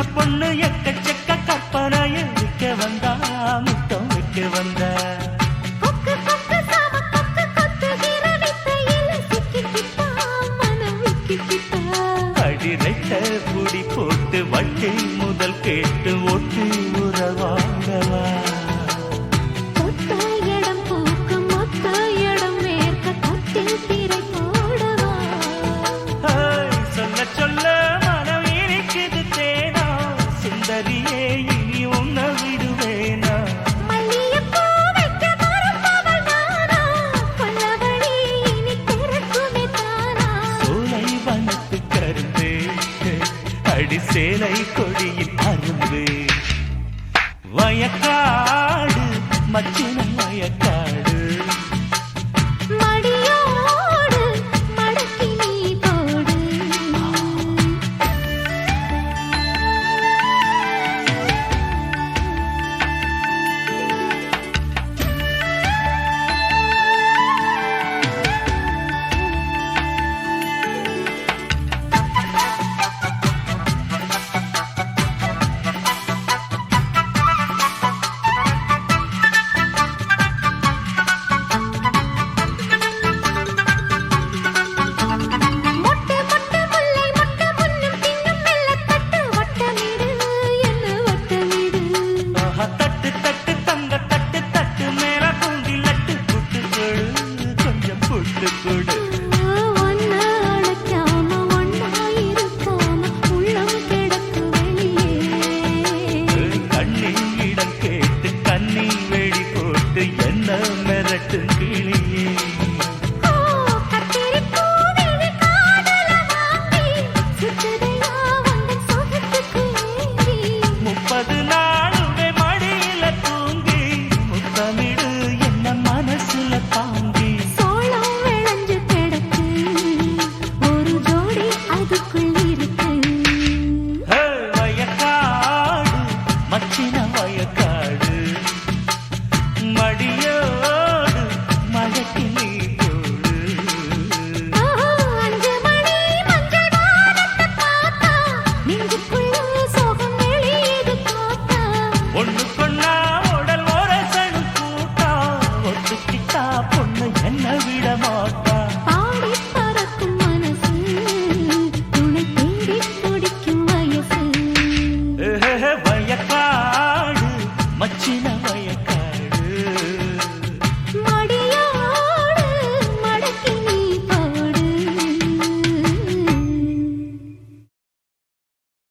சின்ன பொண்ணு எக்கச்சக்க கற்பனைய விற்க வந்தா முத்தம் விற்க வந்தா. அடிரைத்த புடி போட்டு வட்டி சேலை கொடியில் கட்டுங்கள்